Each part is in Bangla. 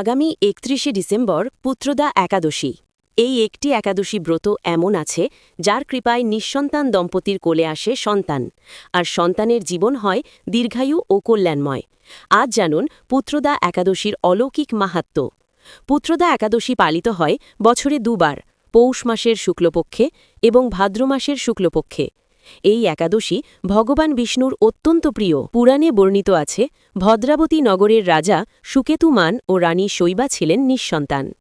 আগামী একত্রিশে ডিসেম্বর পুত্রদা একাদশী। এই একটি একাদশী ব্রত এমন আছে, যার কৃপায় নিঃসন্তান দম্পতির কোলে আসে সন্তান, আর সন্তানের জীবন হয় দীর্ঘায়ু ও কল্যাণময়। আজ জানুন পুত্রদা একাদশীর অলৌকিক মাহাত্ম্য পুত্রদা একাদশী পালিত হয় বছরে দুবার, পৌষ মাসের শুক্লপক্ষে এবং ভাদ্র মাসের শুক্লপক্ষে। এই একাদশী ভগবান বিষ্ণুর অত্যন্ত প্রিয়। পুরাণে বর্ণিত আছে, ভদ্রাবতী নগরের রাজা সুকেতুমান ও রানী শৈবা ছিলেন নিঃসন্তান।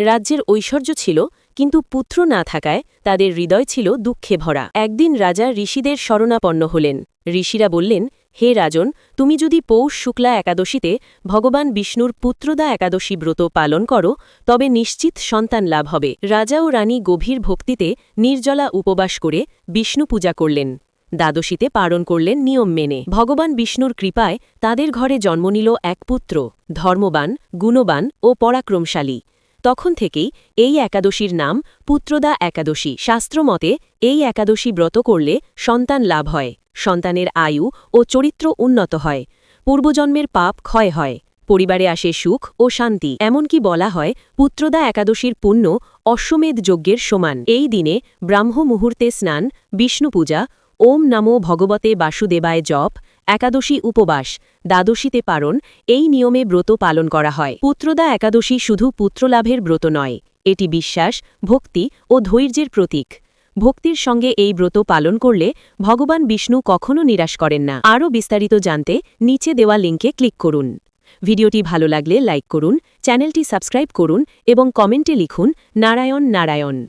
রাজ্যের ঐশ্বর্য ছিল, কিন্তু পুত্র না থাকায় তাদের হৃদয় ছিল দুঃখে ভরা। একদিন রাজা ঋষিদের শরণাপন্ন হলেন। ঋষিরা বললেন হে রাজন, তুমি যদি পৌষ শুক্লা একাদশীতে ভগবান বিষ্ণুর পুত্রদা একাদশী ব্রত পালন করো, তবে নিশ্চিত সন্তান লাভ হবে। রাজা ও রানী গভীর ভক্তিতে নির্জলা উপবাস করে বিষ্ণু পূজা করলেন। দ্বাদশীতে পালন করলেন নিয়ম মেনে। ভগবান বিষ্ণুর কৃপায় তাদের ঘরে জন্ম নিল এক পুত্র, ধর্মবান, গুণবান ও পরাক্রমশালী। তখন থেকেই এই একাদশীর নাম পুত্রদা একাদশী। শাস্ত্রমতে এই একাদশী ব্রত করলে সন্তান লাভ হয়, সন্তানের আয়ু ও চরিত্র উন্নত হয়, পূর্বজন্মের পাপ ক্ষয় হয়, পরিবারে আসে সুখ ও শান্তি। এমনকি বলা হয়, পুত্রদা একাদশীর পুণ্য অশ্বমেধ যজ্ঞের সমান। এই দিনে ব্রাহ্ম মুহূর্তে স্নান বিষ্ণু পূজা ওম নমো ভগবতে বাসুদেবায় জপ, একাদশী উপবাস, দ্বাদশীতে পারণ, এই নিয়মে ব্রত পালন করা হয়। পুত্রদা একাদশী শুধু পুত্রলাভের ব্রত নয়, এটি বিশ্বাস, ভক্তি ও ধৈর্যের প্রতীক। ভক্তির সঙ্গে এই ব্রত পালন করলে ভগবান বিষ্ণু কখনও নিরাশ করেন না। আরও বিস্তারিত জানতে নিচে দেওয়া লিঙ্কে ক্লিক করুন। ভিডিওটি ভালো লাগলে লাইক করুন, চ্যানেলটি সাবস্ক্রাইব করুন এবং কমেন্টে লিখুন, নারায়ণ নারায়ণ।